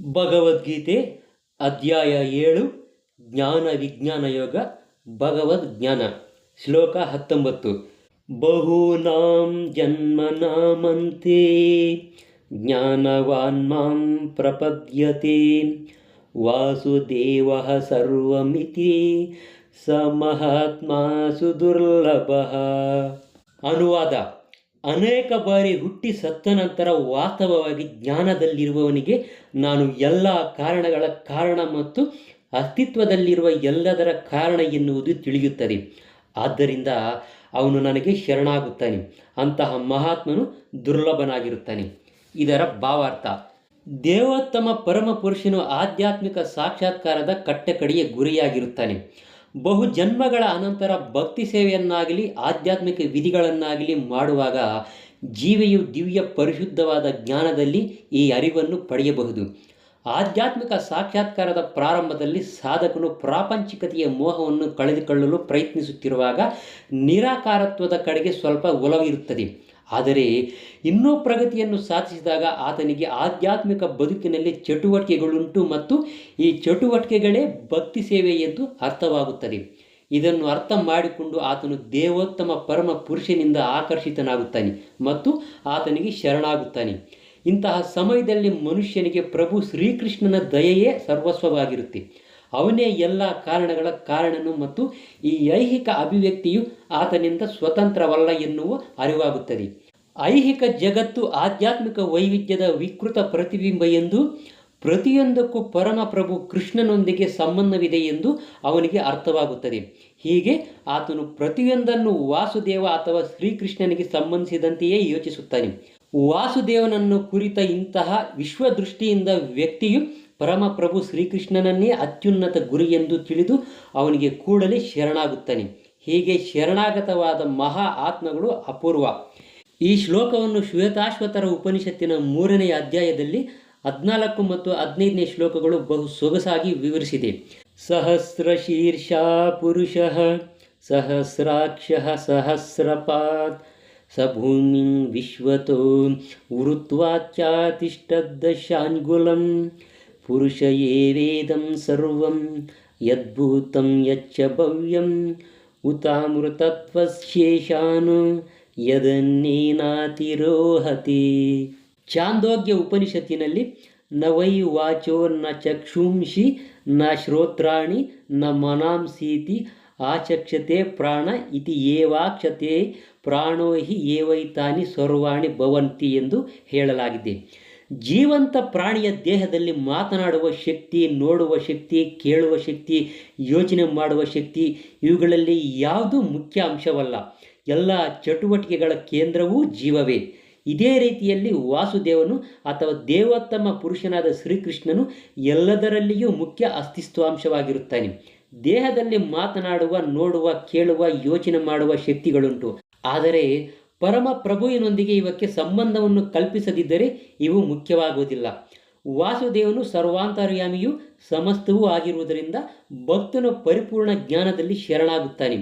ಭಗವದ್ಗೀತೆ ಅಧ್ಯಾಯ ಏಳು, ಜ್ಞಾನ ವಿಜ್ಞಾನ ಯೋಗ, ಭಗವದ್ ಜ್ಞಾನ, ಶ್ಲೋಕ ಹತ್ತೊಂಬತ್ತು. ಬಹೂನಾಂ ಜನ್ಮನಾಮಂತೆ ಜ್ಞಾನವಾನ್ ಮಾಂ ಪ್ರಪದ್ಯತೆ, ವಾಸುದೇವ ಸರ್ವಮಿತಿ, ಸ ಮಹಾತ್ಮ ಸುದುರ್ಲಭ ಅನುವಾದ. ಅನೇಕ ಬಾರಿ ಹುಟ್ಟಿ ಸತ್ತ ನಂತರ ವಾಸ್ತವವಾಗಿ ಜ್ಞಾನದಲ್ಲಿರುವವನಿಗೆ ನಾನು ಎಲ್ಲ ಕಾರಣಗಳ ಕಾರಣ ಮತ್ತು ಅಸ್ತಿತ್ವದಲ್ಲಿರುವ ಎಲ್ಲದರ ಕಾರಣ ಎನ್ನುವುದು ತಿಳಿಯುತ್ತದೆ. ಆದ್ದರಿಂದ ಅವನು ನನಗೆ ಶರಣಾಗುತ್ತಾನೆ. ಅಂತಹ ಮಹಾತ್ಮನು ದುರ್ಲಭನಾಗಿರುತ್ತಾನೆ. ಇದರ ಭಾವಾರ್ಥ, ದೇವೋತ್ತಮ ಪರಮ ಪುರುಷನು ಆಧ್ಯಾತ್ಮಿಕ ಸಾಕ್ಷಾತ್ಕಾರದ ಕಟ್ಟಕಡೆಯ ಗುರಿಯಾಗಿರುತ್ತಾನೆ. ಬಹು ಜನ್ಮಗಳ ಅನಂತರ ಭಕ್ತಿ ಸೇವೆಯನ್ನಾಗಲಿ, ಆಧ್ಯಾತ್ಮಿಕ ವಿಧಿಗಳನ್ನಾಗಲಿ ಮಾಡುವಾಗ ಜೀವಿಯು ದಿವ್ಯ ಪರಿಶುದ್ಧವಾದ ಜ್ಞಾನದಲ್ಲಿ ಈ ಅರಿವನ್ನು ಪಡೆಯಬಹುದು. ಆಧ್ಯಾತ್ಮಿಕ ಸಾಕ್ಷಾತ್ಕಾರದ ಪ್ರಾರಂಭದಲ್ಲಿ ಸಾಧಕನು ಪ್ರಾಪಂಚಿಕತೆಯ ಮೋಹವನ್ನು ಕಳೆದುಕೊಳ್ಳಲು ಪ್ರಯತ್ನಿಸುತ್ತಿರುವಾಗ ನಿರಾಕಾರತ್ವದ ಕಡೆಗೆ ಸ್ವಲ್ಪ ಒಲವಿರುತ್ತದೆ ಆದರೆ ಇನ್ನೂ ಪ್ರಗತಿಯನ್ನು ಸಾಧಿಸಿದಾಗ ಆತನಿಗೆ ಆಧ್ಯಾತ್ಮಿಕ ಬದುಕಿನಲ್ಲಿ ಚಟುವಟಿಕೆಗಳುಂಟು ಮತ್ತು ಈ ಚಟುವಟಿಕೆಗಳೇ ಭಕ್ತಿ ಸೇವೆ ಎಂದು ಅರ್ಥವಾಗುತ್ತದೆ. ಇದನ್ನು ಅರ್ಥ ಮಾಡಿಕೊಂಡು ಆತನು ದೇವೋತ್ತಮ ಪರಮ ಪುರುಷನಿಂದ ಆಕರ್ಷಿತನಾಗುತ್ತಾನೆ ಮತ್ತು ಆತನಿಗೆ ಶರಣಾಗುತ್ತಾನೆ. ಇಂತಹ ಸಮಯದಲ್ಲಿ ಮನುಷ್ಯನಿಗೆ ಪ್ರಭು ಶ್ರೀಕೃಷ್ಣನ ದಯೆಯೇ ಸರ್ವಸ್ವವಾಗಿರುತ್ತೆ. ಅವನೇ ಎಲ್ಲ ಕಾರಣಗಳ ಕಾರಣನು ಮತ್ತು ಈ ಐಹಿಕ ಅಭಿವ್ಯಕ್ತಿಯು ಆತನಿಂದ ಸ್ವತಂತ್ರವಲ್ಲ ಎನ್ನುವ ಅರಿವಾಗುತ್ತದೆ. ಐಹಿಕ ಜಗತ್ತು ಆಧ್ಯಾತ್ಮಿಕ ವೈವಿಧ್ಯದ ವಿಕೃತ ಪ್ರತಿಬಿಂಬ ಎಂದು ಪ್ರತಿಯೊಂದಕ್ಕೂ ಪರಮಪ್ರಭು ಕೃಷ್ಣನೊಂದಿಗೆ ಸಂಬಂಧವಿದೆ ಎಂದು ಅವನಿಗೆ ಅರ್ಥವಾಗುತ್ತದೆ. ಹೀಗೆ ಆತನು ಪ್ರತಿಯೊಂದನ್ನು ವಾಸುದೇವ ಅಥವಾ ಶ್ರೀಕೃಷ್ಣನಿಗೆ ಸಂಬಂಧಿಸಿದಂತೆಯೇ ಯೋಚಿಸುತ್ತಾನೆ. ವಾಸುದೇವನನ್ನು ಕುರಿತ ಇಂತಹ ವಿಶ್ವದೃಷ್ಟಿಯಿಂದ ವ್ಯಕ್ತಿಯು ಪರಮಪ್ರಭು ಶ್ರೀಕೃಷ್ಣನನ್ನೇ ಅತ್ಯುನ್ನತ ಗುರಿ ಎಂದು ತಿಳಿದು ಅವನಿಗೆ ಕೂಡಲೇ ಶರಣಾಗುತ್ತಾನೆ. ಹೀಗೆ ಶರಣಾಗತವಾದ ಮಹಾ ಆತ್ಮಗಳು ಅಪೂರ್ವ. ಈ ಶ್ಲೋಕವನ್ನು ಶ್ವೇತಾಶ್ವತರ ಉಪನಿಷತ್ತಿನ ಮೂರನೆಯ ಅಧ್ಯಾಯದಲ್ಲಿ ಹದಿನಾಲ್ಕು ಮತ್ತು ಹದಿನೈದನೇ ಶ್ಲೋಕಗಳು ಬಹು ಸೊಗಸಾಗಿ ವಿವರಿಸಿದೆ. ಸಹಸ್ರ ಶೀರ್ಷ ಪುರುಷ, ಸಹಸ್ರಾಕ್ಷ ಸಹಸ್ರಪಾತ್ ಸ ಭೂಮಿಂ ವಿಶ್ವತೋ ವೃತ್ವಾಚ್ಯಾತಿಷ್ಠದ್ದಶಾನ್ಗುಲಂ ಪುರುಷ ಏವೇದಂ ಸರ್ವಂ ಯದ್ಭೂತಂ ಯಚ್ಚ ಭವ್ಯಂ ಉತಾಮೃತತ್ವಶೇಷಾನು ಯದನ್ನೇನಾತಿರೋಹತಿ. ಚಾಂದೋಗ್ಯ ಉಪನಿಷತ್ತಿನಲ್ಲಿ ನ ವೈ ವಾಚೋ ನ ಚಕ್ಷುಂಷಿ ನ ಶ್ರೋತ್ರಾಣಿ ನ ಮನಾಂಸೀತಿ ಆಚಕ್ಷತೆ ಪ್ರಾಣ ಇತಿ ಏವಾಕ್ಷತೆ ಪ್ರಾಣೋ ಹಿ ಏವೈತಾನಿ ಸರ್ವಾಣಿ ಭವಂತಿ ಎಂದು ಹೇಳಲಾಗಿದೆ. ಜೀವಂತ ಪ್ರಾಣಿಯ ದೇಹದಲ್ಲಿ ಮಾತನಾಡುವ ಶಕ್ತಿ, ನೋಡುವ ಶಕ್ತಿ, ಕೇಳುವ ಶಕ್ತಿ, ಯೋಚನೆ ಮಾಡುವ ಶಕ್ತಿ, ಇವುಗಳಲ್ಲಿ ಯಾವುದೂ ಮುಖ್ಯ ಅಂಶವಲ್ಲ. ಎಲ್ಲ ಚಟುವಟಿಕೆಗಳ ಕೇಂದ್ರವೂ ಜೀವವೇ. ಇದೇ ರೀತಿಯಲ್ಲಿ ವಾಸುದೇವನು ಅಥವಾ ದೇವೋತ್ತಮ ಪುರುಷನಾದ ಶ್ರೀಕೃಷ್ಣನು ಎಲ್ಲದರಲ್ಲಿಯೂ ಮುಖ್ಯ ಅಸ್ತಿತ್ವಾಂಶವಾಗಿರುತ್ತಾನೆ. ದೇಹದಲ್ಲಿ ಮಾತನಾಡುವ, ನೋಡುವ, ಕೇಳುವ, ಯೋಚನೆ ಮಾಡುವ ಶಕ್ತಿಗಳುಂಟು. ಆದರೆ ಪರಮ ಪ್ರಭುವಿನೊಂದಿಗೆ ಇವಕ್ಕೆ ಸಂಬಂಧವನ್ನು ಕಲ್ಪಿಸದಿದ್ದರೆ ಇವು ಮುಖ್ಯವಾಗುವುದಿಲ್ಲ. ವಾಸುದೇವನು ಸರ್ವಾಂತರ್ಯಾಮಿಯು ಸಮಸ್ತವೂ ಆಗಿರುವುದರಿಂದ ಭಕ್ತನು ಪರಿಪೂರ್ಣ ಜ್ಞಾನದಲ್ಲಿ ಶರಣಾಗುತ್ತಾನೆ.